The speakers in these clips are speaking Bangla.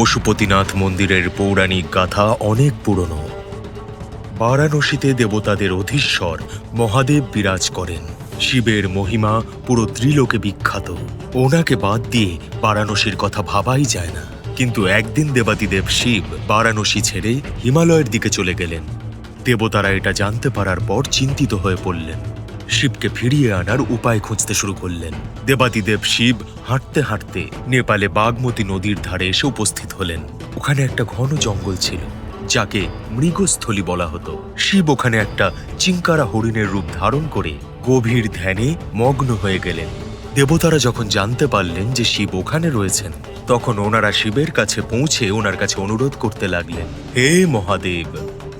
পশুপতিনাথ মন্দিরের পৌরাণিক গাথা অনেক পুরনো। বারাণসীতে দেবতাদের অধীশ্বর মহাদেব বিরাজ করেন। শিবের মহিমা পুরো ত্রিলোকে বিখ্যাত। ওনাকে বাদ দিয়ে বারাণসীর কথা ভাবাই যায় না। কিন্তু একদিন দেবাদিদেব শিব বারাণসী ছেড়ে হিমালয়ের দিকে চলে গেলেন। দেবতারা এটা জানতে পারার পর চিন্তিত হয়ে পড়লেন। শিবকে ফিরিয়ে আনার উপায় খুঁজতে শুরু করলেন। দেবাদিদেব শিব হাঁটতে হাঁটতে নেপালে বাগমতী নদীর ধারে এসে উপস্থিত হলেন। ওখানে একটা ঘন জঙ্গল ছিল, যাকে মৃগস্থলী বলা হতো। শিব ওখানে একটা চিঙ্কারা হরিণের রূপ ধারণ করে গভীর ধ্যানে মগ্ন হয়ে গেলেন। দেবতারা যখন জানতে পারলেন যে শিব ওখানে রয়েছেন, তখন ওনারা শিবের কাছে পৌঁছে ওনার কাছে অনুরোধ করতে লাগলেন, হে মহাদেব,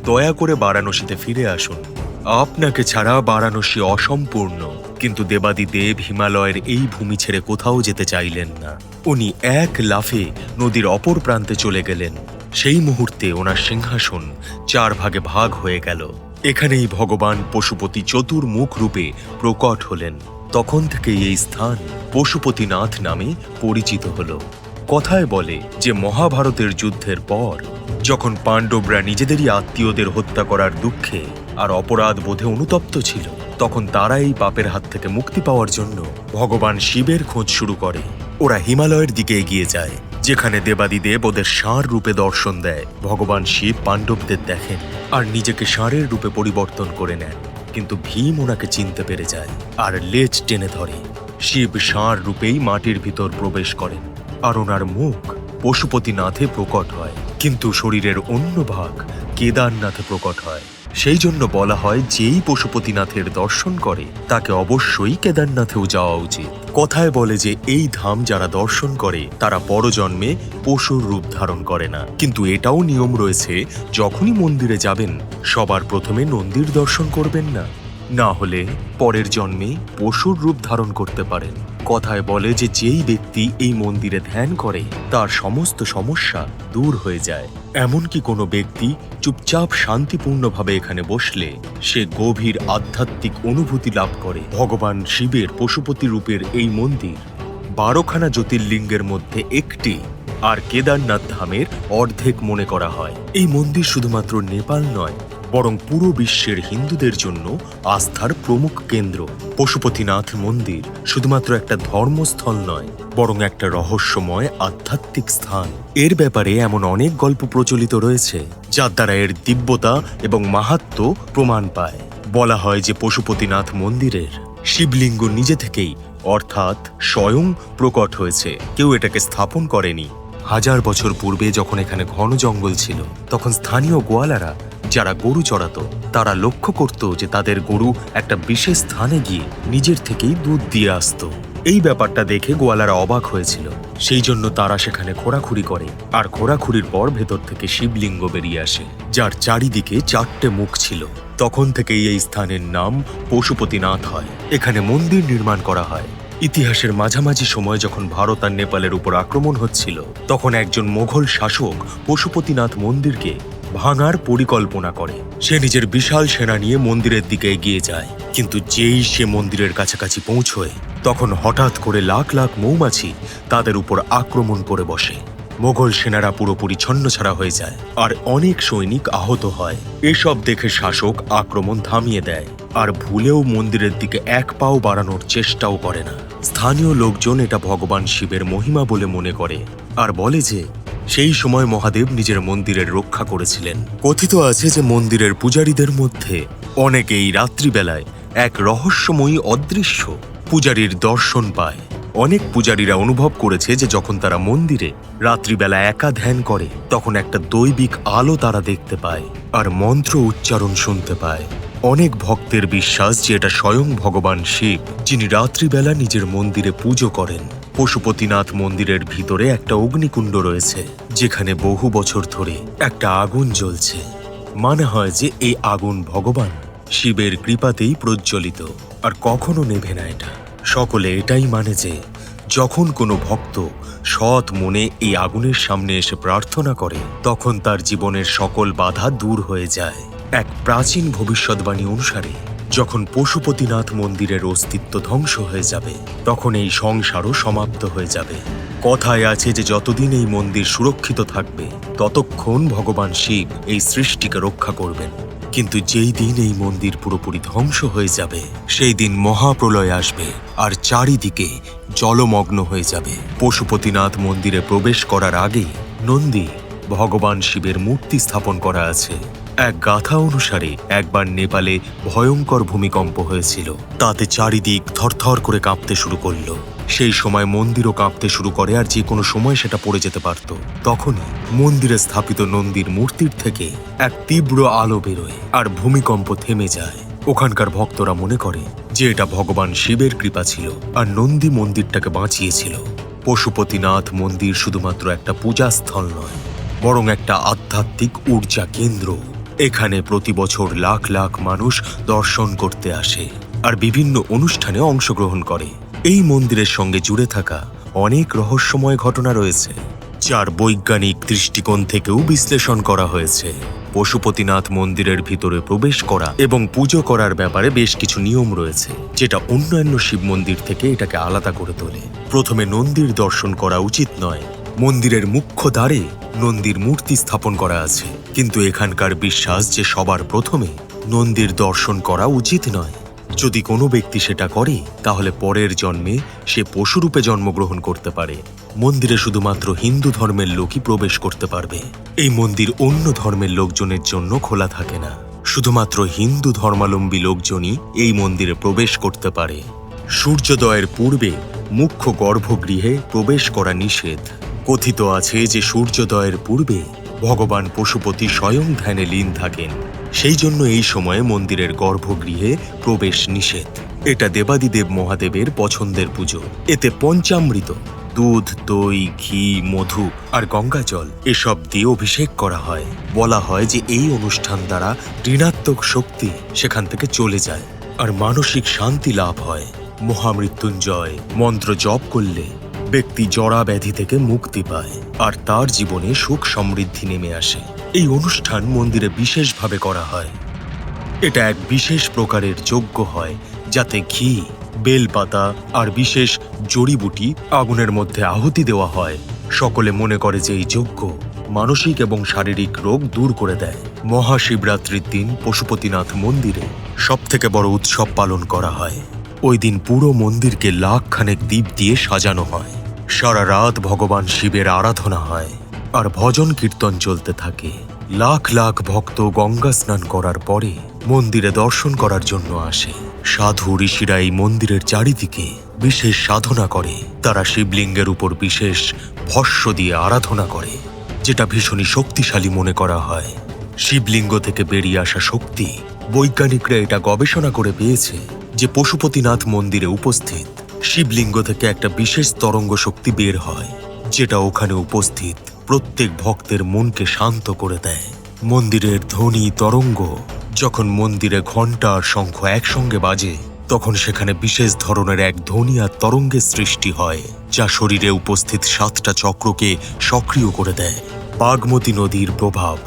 দয়া করে বারাণসীতে ফিরে আসুন। আপনাকে ছাড়া বারাণসী অসম্পূর্ণ। কিন্তু দেবাদি দেব হিমালয়ের এই ভূমি ছেড়ে কোথাও যেতে চাইলেন না। উনি এক লাফে নদীর অপর প্রান্তে চলে গেলেন। সেই মুহূর্তে ওনার সিংহাসন চার ভাগে ভাগ হয়ে গেল। এখানেই ভগবান পশুপতি চতুর্মুখ রূপে প্রকট হলেন। তখন থেকেই এই স্থান পশুপতিনাথ নামে পরিচিত হল। কথায় বলে যে মহাভারতের যুদ্ধের পর, যখন পাণ্ডবরা নিজেদেরই আত্মীয়দের হত্যা করার দুঃখে আর অপরাধ বোধে অনুতপ্ত ছিল। তখন তারা এই পাপের হাত থেকে মুক্তি পাওয়ার জন্য ভগবান শিবের খোঁজ শুরু করে। ওরা হিমালয়ের দিকে এগিয়ে যায়, যেখানে দেবাদিদেব ওদের ষাঁড় রূপে দর্শন দেয়। ভগবান শিব পাণ্ডবদের দেখেন আর নিজেকে ষাঁড়ের রূপে পরিবর্তন করে নেন। কিন্তু ভীম ওনাকে চিনতে পেরে যায় আর লেজ টেনে ধরে। শিব ষাঁড় রূপেই মাটির ভিতর প্রবেশ করেন আর ওনার মুখ পশুপতিনাথে প্রকট হয়। কিন্তু শরীরের অন্য ভাগ কেদারনাথে প্রকট হয়। সেই জন্য বলা হয়, যেই পশুপতিনাথের দর্শন করে, তাকে অবশ্যই কেদারনাথেও যাওয়া উচিত। কথায় বলে যে, এই ধাম যারা দর্শন করে, তারা পরজন্মে পশুর রূপ ধারণ করে না। কিন্তু এটাও নিয়ম রয়েছে, যখনই মন্দিরে যাবেন, সবার প্রথমে নন্দীর দর্শন করবেন না। না হলে পরের জন্মে পশুর রূপ ধারণ করতে পারেন। কথায় বলে যে যেই ব্যক্তি এই মন্দিরে ধ্যান করে, তার সমস্ত সমস্যা দূর হয়ে যায়। এমনকি কোনো ব্যক্তি চুপচাপ শান্তিপূর্ণভাবে এখানে বসলে, সে গভীর আধ্যাত্মিক অনুভূতি লাভ করে। ভগবান শিবের পশুপতি রূপের এই মন্দির বারোখানা জ্যোতির্লিঙ্গের মধ্যে একটি আর কেদারনাথ ধামের অর্ধেক মনে করা হয়। এই মন্দির শুধুমাত্র নেপাল নয় বরং পুরো বিশ্বের হিন্দুদের জন্য আস্থার প্রমুখ কেন্দ্র। পশুপতিনাথ মন্দির শুধুমাত্র একটা ধর্মস্থল নয়, বরং একটা রহস্যময় আধ্যাত্মিক স্থান। এর ব্যাপারে এমন অনেক গল্প প্রচলিত রয়েছে, যার দ্বারা এর দিব্যতা এবং মাহাত্ম প্রমাণ পায়। বলা হয় যে পশুপতিনাথ মন্দিরের শিবলিঙ্গ নিজে থেকেই অর্থাৎ স্বয়ং প্রকট হয়েছে। কেউ এটাকে স্থাপন করেনি হাজার বছর পূর্বে যখন এখানে ঘন জঙ্গল ছিল, তখন স্থানীয় গোয়ালারা যারা গরু চড়াতো, তারা লক্ষ্য করত যে তাদের গরু একটা বিশেষ স্থানে গিয়ে নিজের থেকেই দুধ দিয়ে আসতো। এই ব্যাপারটা দেখে গোয়ালারা অবাক হয়েছিল। সেই জন্য তারা সেখানে খোঁড়াখুড়ি করে আর খোঁড়াখুড়ির পর ভেতর থেকে শিবলিঙ্গ বেরিয়ে আসে, যার চারিদিকে চারটে মুখ ছিল। তখন থেকেই এই স্থানের নাম পশুপতিনাথ হয়। এখানে মন্দির নির্মাণ করা হয়। ইতিহাসের মাঝামাঝি সময় যখন ভারত আর নেপালের উপর আক্রমণ হচ্ছিল, তখন একজন মোঘল শাসক পশুপতিনাথ মন্দিরকে ভাঙার পরিকল্পনা করে। সে নিজের বিশাল সেনা নিয়ে মন্দিরের দিকে এগিয়ে যায়, কিন্তু যেই সে মন্দিরের কাছাকাছি পৌঁছয়, তখন হঠাৎ করে লাখ লাখ মৌমাছি তাদের উপর আক্রমণ করে বসে। মোগল সেনারা পুরোপুরি ছন্নছাড়া হয়ে যায়, আর অনেক সৈনিক আহত হয়। এসব দেখে শাসক আক্রমণ থামিয়ে দেয়, আর ভুলেও মন্দিরের দিকে এক পাও বাড়ানোর চেষ্টাও করে না। স্থানীয় লোকজন এটা ভগবান শিবের মহিমা বলে মনে করে আর বলে যে, সেই সময় মহাদেব নিজের মন্দিরের রক্ষা করেছিলেন। কথিত আছে যে মন্দিরের পূজারীদের মধ্যে অনেকেই রাত্রিবেলায় এক রহস্যময়ী অদৃশ্য পূজারীর দর্শন পায়। অনেক পূজারীরা অনুভব করেছে যে যখন তারা মন্দিরে রাত্রিবেলা একা ধ্যান করে, তখন একটা দৈবিক আলো তারা দেখতে পায় আর মন্ত্র উচ্চারণ শুনতে পায়। অনেক ভক্তের বিশ্বাস যে এটা স্বয়ং ভগবান শিব, যিনি রাত্রিবেলা নিজের মন্দিরে পুজো করেন। পশুপতিনাথ মন্দিরের ভিতরে একটা অগ্নিকুণ্ড রয়েছে, যেখানে বহু বছর ধরে একটা আগুন জ্বলছে। মানে হয় যে এই আগুন ভগবান শিবের কৃপাতেই প্রজ্বলিত, আর কখনো নেভে না এটা। সকলে এটাই মানে যে, যখন কোনো ভক্ত সৎ মনে এই আগুনের সামনে এসে প্রার্থনা করে, তখন তার জীবনের সকল বাধা দূর হয়ে যায়। এক প্রাচীন ভবিষ্যৎবাণী অনুসারে, যখন পশুপতিনাথ মন্দিরের অস্তিত্ব ধ্বংস হয়ে যাবে, তখন এই সংসারও সমাপ্ত হয়ে যাবে। কথায় আছে যে যতদিন এই মন্দির সুরক্ষিত থাকবে, ততক্ষণ ভগবান শিব এই সৃষ্টিকে রক্ষা করবেন। কিন্তু যেই দিন এই মন্দির পুরোপুরি ধ্বংস হয়ে যাবে, সেই দিন মহাপ্রলয় আসবে আর চারিদিকে জলমগ্ন হয়ে যাবে। পশুপতিনাথ মন্দিরে প্রবেশ করার আগে নন্দী ভগবান শিবের মূর্তি স্থাপন করা আছে। এক গাথা অনুসারে একবার নেপালে ভয়ঙ্কর ভূমিকম্প হয়েছিল। তাতে চারিদিক থরথর করে কাঁপতে শুরু করল। সেই সময় মন্দিরও কাঁপতে শুরু করে আর যে কোনো সময় সেটা পড়ে যেতে পারত। তখনই মন্দিরে স্থাপিত নন্দীর মূর্তির থেকে এক তীব্র আলো বেরোয় আর ভূমিকম্প থেমে যায়। ওখানকার ভক্তরা মনে করে যে এটা ভগবান শিবের কৃপা ছিল আর নন্দী মন্দিরটাকে বাঁচিয়েছিল। পশুপতিনাথ মন্দির শুধুমাত্র একটা পূজাস্থল নয়, বরং একটা আধ্যাত্মিক ঊর্জা কেন্দ্র। এখানে প্রতি বছর লাখ লাখ মানুষ দর্শন করতে আসে আর বিভিন্ন অনুষ্ঠানে অংশগ্রহণ করে। এই মন্দিরের সঙ্গে জুড়ে থাকা অনেক রহস্যময় ঘটনা রয়েছে, যার বৈজ্ঞানিক দৃষ্টিকোণ থেকেও বিশ্লেষণ করা হয়েছে। পশুপতিনাথ মন্দিরের ভিতরে প্রবেশ করা এবং পুজো করার ব্যাপারে বেশ কিছু নিয়ম রয়েছে, যেটা অন্যান্য শিব মন্দির থেকে এটাকে আলাদা করে তোলে। প্রথমে নন্দীর দর্শন করা উচিত নয়, মন্দিরের মুখ্য দ্বারে নন্দীর মূর্তি স্থাপন করা আছে। কিন্তু এখানকার বিশ্বাস যে সবার প্রথমে নন্দীর দর্শন করা উচিত নয়। যদি কোনো ব্যক্তি সেটা করে, তাহলে পরের জন্মে সে পশুরূপে জন্মগ্রহণ করতে পারে। মন্দিরে শুধুমাত্র হিন্দু ধর্মের লোকই প্রবেশ করতে পারবে। এই মন্দির অন্য ধর্মের লোকজনের জন্য খোলা থাকে না। শুধুমাত্র হিন্দু ধর্মালম্বী লোকজনই এই মন্দিরে প্রবেশ করতে পারে। সূর্যোদয়ের পূর্বে মুখ্য গর্ভগৃহে প্রবেশ করা নিষেধ। কথিত আছে যে সূর্যোদয়ের পূর্বে ভগবান পশুপতি স্বয়ং ধ্যানে লীন থাকেন। সেই জন্য এই সময়ে মন্দিরের গর্ভগৃহে প্রবেশ নিষেধ। এটা দেবাদিদেব মহাদেবের পছন্দের পুজো। এতে পঞ্চামৃত, দুধ, দই, ঘি, মধু আর গঙ্গা জল এসব দিয়ে অভিষেক করা হয়। বলা হয় যে এই অনুষ্ঠান দ্বারা ঋণাত্মক শক্তি সেখান থেকে চলে যায় আর মানসিক শান্তি লাভ হয়। মহামৃত্যুঞ্জয় মন্ত্র জপ করলে ব্যক্তি জরা ব্যাধি থেকে মুক্তি পায়, আর তার জীবনে সুখ সমৃদ্ধি নেমে আসে। এই অনুষ্ঠান মন্দিরে বিশেষভাবে করা হয়। এটা এক বিশেষ প্রকারের যজ্ঞ হয়, যাতে ঘি, বেলপাতা, আর বিশেষ জড়িবুটি আগুনের মধ্যে আহুতি দেওয়া হয়। সকলে মনে করে যে এই যজ্ঞ মানসিক এবং শারীরিক রোগ দূর করে দেয়। মহাশিবরাত্রির দিন পশুপতিনাথ মন্দিরে সবথেকে বড় উৎসব পালন করা হয়। ওই দিন পুরো মন্দিরকে লাখ খানেক দ্বীপ দিয়ে সাজানো হয়। সারা রাত ভগবান শিবের আরাধনা হয়, আর ভজন কীর্তন চলতে থাকে। লাখ লাখ ভক্ত গঙ্গা স্নান করার পরে মন্দিরে দর্শন করার জন্য আসে। সাধু ঋষিরা এই মন্দিরের চারিদিকে বিশেষ সাধনা করে। তারা শিবলিঙ্গের উপর বিশেষ ভস্য দিয়ে আরাধনা করে, যেটা ভীষণই শক্তিশালী মনে করা হয়। শিবলিঙ্গ থেকে বেরিয়ে আসা শক্তি বৈজ্ঞানিকরা এটা গবেষণা করে পেয়েছে যে পশুপতিনাথ মন্দিরে উপস্থিত শিবলিঙ্গ থেকে একটা বিশেষ তরঙ্গ শক্তি বের হয়, যেটা ওখানে উপস্থিত প্রত্যেক ভক্তের মনকে শান্ত করে দেয়। মন্দিরের ধ্বনি তরঙ্গ, যখন মন্দিরে ঘণ্টা আর শঙ্খ একসঙ্গে বাজে, তখন সেখানে বিশেষ ধরনের এক ধ্বনি আর তরঙ্গের সৃষ্টি হয়, যা শরীরে উপস্থিত সাতটা চক্রকে সক্রিয় করে দেয়। বাগমতী নদীর প্রভাব,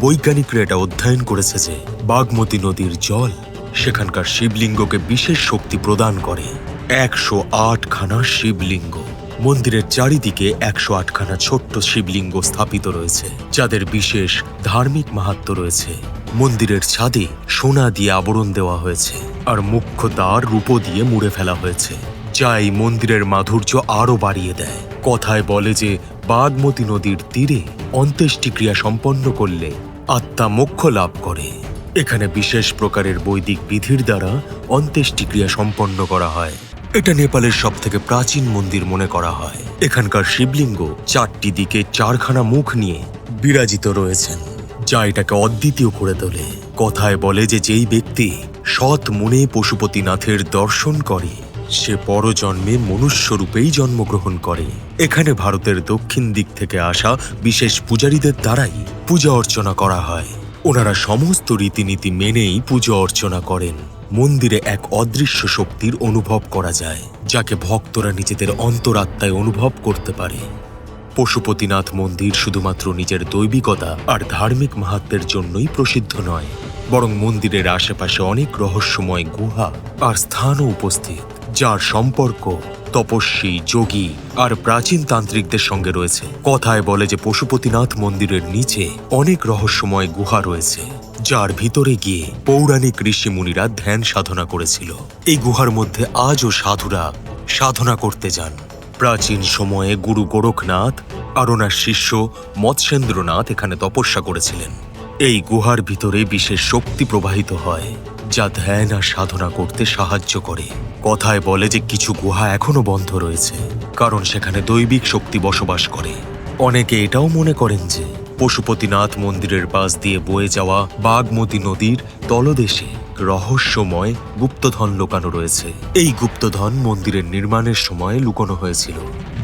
বৈজ্ঞানিকরা এটা অধ্যয়ন করেছে যে বাগমতী নদীর জল সেখানকার শিবলিঙ্গকে বিশেষ শক্তি প্রদান করে। একশো আটখানা শিবলিঙ্গ। মন্দিরের চারিদিকে একশো আটখানা ছোট্ট শিবলিঙ্গ স্থাপিত রয়েছে, যাদের বিশেষ ধার্মিক মাহাত্ম রয়েছে। মন্দিরের ছাদে সোনা দিয়ে আবরণ দেওয়া হয়েছে আর মুখ্য দ্বার রূপো দিয়ে মুড়ে ফেলা হয়েছে, যা এই মন্দিরের মাধুর্য আরও বাড়িয়ে দেয়। কথায় বলে যে, বাগমতী নদীর তীরে অন্ত্যেষ্টিক্রিয়া সম্পন্ন করলে আত্মা মোক্ষ লাভ করে। এখানে বিশেষ প্রকারের বৈদিক বিধির দ্বারা অন্ত্যেষ্টিক্রিয়া সম্পন্ন করা হয়। এটা নেপালের সব থেকে প্রাচীন মন্দির মনে করা হয়। এখানকার শিবলিঙ্গ চারটি দিকে চারখানা মুখ নিয়ে বিরাজিত রয়েছেন, যা এটাকে অদ্বিতীয় করে তোলে। কথায় বলে যে যেই ব্যক্তি সৎ মনে পশুপতিনাথের দর্শন করে, সে পরজন্মে মনুষ্যরূপেই জন্মগ্রহণ করে। এখানে ভারতের দক্ষিণ দিক থেকে আসা বিশেষ পূজারীদের দ্বারাই পূজা অর্চনা করা হয়। ওনারা সমস্ত রীতিনীতি মেনেই পুজো অর্চনা করেন। মন্দিরে এক অদৃশ্য শক্তির অনুভব করা যায়, যাকে ভক্তরা নিজেদের অন্তরাত্মায় অনুভব করতে পারে। পশুপতিনাথ মন্দির শুধুমাত্র নিজের দৈবিকতা আর ধার্মিক মাহাত্মের জন্যই প্রসিদ্ধ নয়, বরং মন্দিরের আশেপাশে অনেক রহস্যময় গুহা আর স্থানও উপস্থিত। যার সম্পর্ক তপস্বী, যোগী আর প্রাচীন তান্ত্রিকদের সঙ্গে রয়েছে। কথায় বলে যে পশুপতিনাথ মন্দিরের নিচে অনেক রহস্যময় গুহা রয়েছে, যার ভিতরে গিয়ে পৌরাণিক ঋষিমুনিরা ধ্যান সাধনা করেছিল। এই গুহার মধ্যে আজও সাধুরা সাধনা করতে যান। প্রাচীন সময়ে গুরু গোরখনাথ আর ওনার শিষ্য মৎস্যেন্দ্রনাথ এখানে তপস্যা করেছিলেন। এই গুহার ভিতরে বিশেষ শক্তি প্রবাহিত হয়। যা ধ্যান আর সাধনা করতে সাহায্য করে। কথায় বলে যে কিছু গুহা এখনও বন্ধ রয়েছে, কারণ সেখানে দৈবিক শক্তি বসবাস করে। অনেকে এটাও মনে করেন যে, পশুপতিনাথ মন্দিরের পাশ দিয়ে বয়ে যাওয়া বাগমতী নদীর তলদেশে রহস্যময় গুপ্তধন লুকানো রয়েছে। এই গুপ্তধন মন্দিরের নির্মাণের সময় লুকোনো হয়েছিল।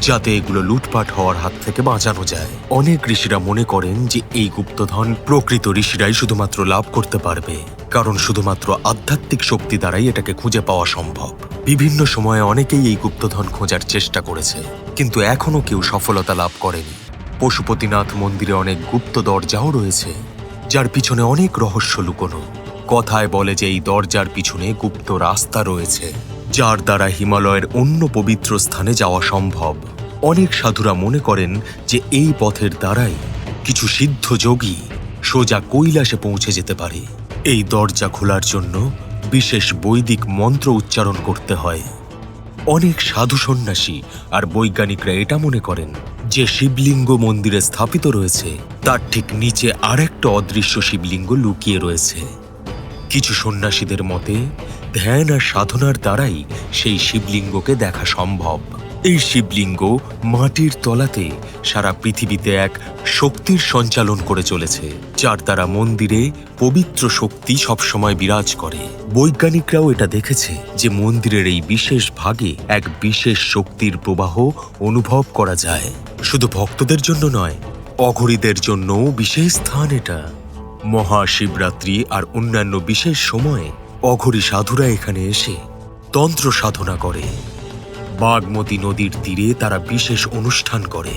যাতে এগুলো লুটপাট হওয়ার হাত থেকে বাঁচানো যায়। অনেক ঋষিরা মনে করেন যে এই গুপ্তধন প্রকৃত ঋষিরাই শুধুমাত্র লাভ করতে পারবে, কারণ শুধুমাত্র আধ্যাত্মিক শক্তি দ্বারাই এটাকে খুঁজে পাওয়া সম্ভব। বিভিন্ন সময়ে অনেকেই এই গুপ্তধন খোঁজার চেষ্টা করেছে, কিন্তু এখনও কেউ সফলতা লাভ করেনি। পশুপতিনাথ মন্দিরে অনেক গুপ্ত দরজাও রয়েছে, যার পিছনে অনেক রহস্য লুকোনো। কথায় বলে যে এই দরজার পিছনে গুপ্ত রাস্তা রয়েছে। যার দ্বারা হিমালয়ের অন্য পবিত্র স্থানে যাওয়া সম্ভব। অনেক সাধুরা মনে করেন যে এই পথের দ্বারাই কিছু সিদ্ধ যোগী সোজা কৈলাসে পৌঁছে যেতে পারে। এই দরজা খোলার জন্য বিশেষ বৈদিক মন্ত্র উচ্চারণ করতে হয়। অনেক সাধু সন্ন্যাসী আর বৈজ্ঞানিকরা এটা মনে করেন যে শিবলিঙ্গ মন্দিরে স্থাপিত রয়েছে, তার ঠিক নিচে আরেকটা অদৃশ্য শিবলিঙ্গ লুকিয়ে রয়েছে। কিছু সন্ন্যাসীদের মতে, ধ্যান আর সাধনার দ্বারাই সেই শিবলিঙ্গকে দেখা সম্ভব। এই শিবলিঙ্গ মাটির তলাতে সারা পৃথিবীতে এক শক্তির সঞ্চালন করে চলেছে, যার দ্বারা মন্দিরে পবিত্র শক্তি সবসময় বিরাজ করে। বৈজ্ঞানিকরাও এটা দেখেছে যে মন্দিরের এই বিশেষ ভাগে এক বিশেষ শক্তির প্রবাহ অনুভব করা যায়। শুধু ভক্তদের জন্য নয়, অঘরীদের জন্যও বিশেষ স্থান এটা। মহাশিবরাত্রি আর অন্যান্য বিশেষ সময়ে অঘরী সাধুরা এখানে এসে তন্ত্র সাধনা করে। বাগমতী নদীর তীরে তারা বিশেষ অনুষ্ঠান করে।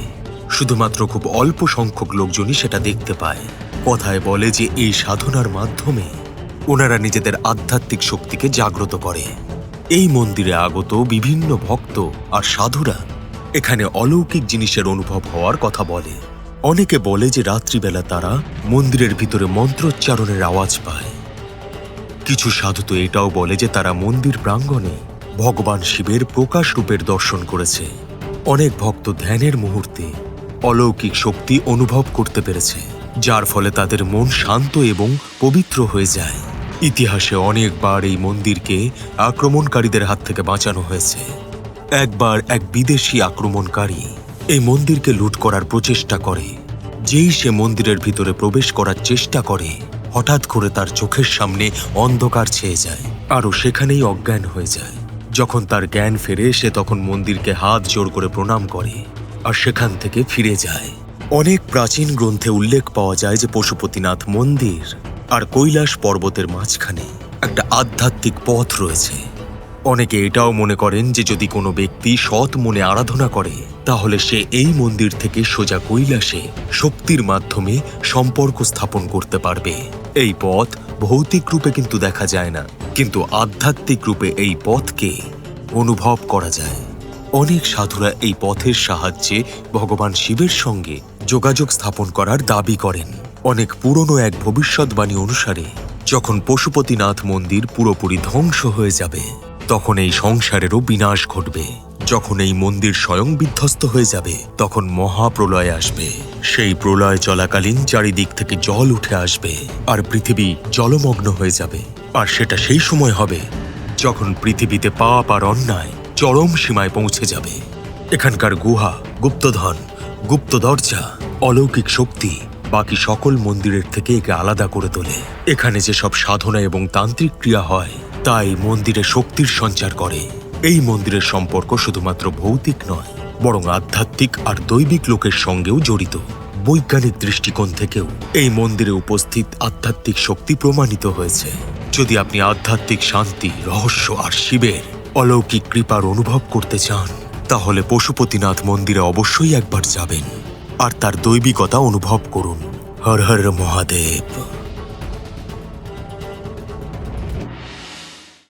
শুধুমাত্র খুব অল্প সংখ্যক লোকজনই সেটা দেখতে পায়। কথায় বলে যে এই সাধনার মাধ্যমে ওনারা নিজেদের আধ্যাত্মিক শক্তিকে জাগ্রত করে। এই মন্দিরে আগত বিভিন্ন ভক্ত আর সাধুরা এখানে অলৌকিক জিনিসের অনুভব হওয়ার কথা বলে। অনেকে বলে যে রাত্রিবেলা তারা মন্দিরের ভিতরে মন্ত্রোচ্চারণের আওয়াজ পায়। কিছু সাধু তো এটাও বলে যে তারা মন্দির প্রাঙ্গণে ভগবান শিবের প্রকাশ রূপের দর্শন করেছে। অনেক ভক্ত ধ্যানের মুহূর্তে অলৌকিক শক্তি অনুভব করতে পেরেছে, যার ফলে তাদের মন শান্ত এবং পবিত্র হয়ে যায়। ইতিহাসে অনেকবার এই মন্দিরকে আক্রমণকারীদের হাত থেকে বাঁচানো হয়েছে। একবার এক বিদেশি আক্রমণকারী এই মন্দিরকে লুট করার প্রচেষ্টা করে। যেই সে মন্দিরের ভিতরে প্রবেশ করার চেষ্টা করে, হঠাৎ করে তার চোখের সামনে অন্ধকার ছেয়ে যায়, আরও সেখানেই অজ্ঞান হয়ে যায়। যখন তার জ্ঞান ফেরে সে তখন মন্দিরকে হাত জোর করে প্রণাম করে, আর সেখান থেকে ফিরে যায়। অনেক প্রাচীন গ্রন্থে উল্লেখ পাওয়া যায় যে পশুপতিনাথ মন্দির আর কৈলাস পর্বতের মাঝখানে একটা আধ্যাত্মিক পথ রয়েছে। অনেকে এটাও মনে করেন যে যদি কোনো ব্যক্তি সৎ মনে আরাধনা করে, তাহলে সে এই মন্দির থেকে সোজা কৈলাসে শক্তির মাধ্যমে সম্পর্ক স্থাপন করতে পারবে। এই পথ ভৌতিক রূপে কিন্তু দেখা যায় না, কিন্তু আধ্যাত্মিক রূপে এই পথকে অনুভব করা যায়। অনেক সাধুরা এই পথের সাহায্যে ভগবান শিবের সঙ্গে যোগাযোগ স্থাপন করার দাবি করেন। অনেক পুরনো এক ভবিষ্যৎবাণী অনুসারে, যখন পশুপতিনাথ মন্দির পুরোপুরি ধ্বংস হয়ে যাবে তখন এই সংসারেরও বিনাশ ঘটবে। যখন এই মন্দির স্বয়ং বিধ্বস্ত হয়ে যাবে, তখন মহাপ্রলয় আসবে। সেই প্রলয় চলাকালীন চারিদিক থেকে জল উঠে আসবে আর পৃথিবী জলমগ্ন হয়ে যাবে। আর সেটা সেই সময় হবে যখন পৃথিবীতে পাপ আর অন্যায় চরম সীমায় পৌঁছে যাবে। এখানকার গুহা, গুপ্তধন, গুপ্ত দরজা, অলৌকিক শক্তি, বাকি সকল মন্দিরের থেকে একে আলাদা করে তোলে। এখানে যে সব সাধনা এবং তান্ত্রিক ক্রিয়া হয় তাই মন্দিরে শক্তির সঞ্চার করে। এই মন্দিরের সম্পর্ক শুধুমাত্র ভৌতিক নয়, বরং আধ্যাত্মিক আর দৈবিক লোকের সঙ্গেও জড়িত। বৈজ্ঞানিক দৃষ্টিকোণ থেকেও এই মন্দিরে উপস্থিত আধ্যাত্মিক শক্তি প্রমাণিত হয়েছে। যদি আপনি আধ্যাত্মিক শান্তি, রহস্য আর শিবের অলৌকিক কৃপার অনুভব করতে চান, তাহলে পশুপতিনাথ মন্দিরে অবশ্যই একবার যাবেন। আর তার দৈবিকতা অনুভব করুন। হর হর মহাদেব।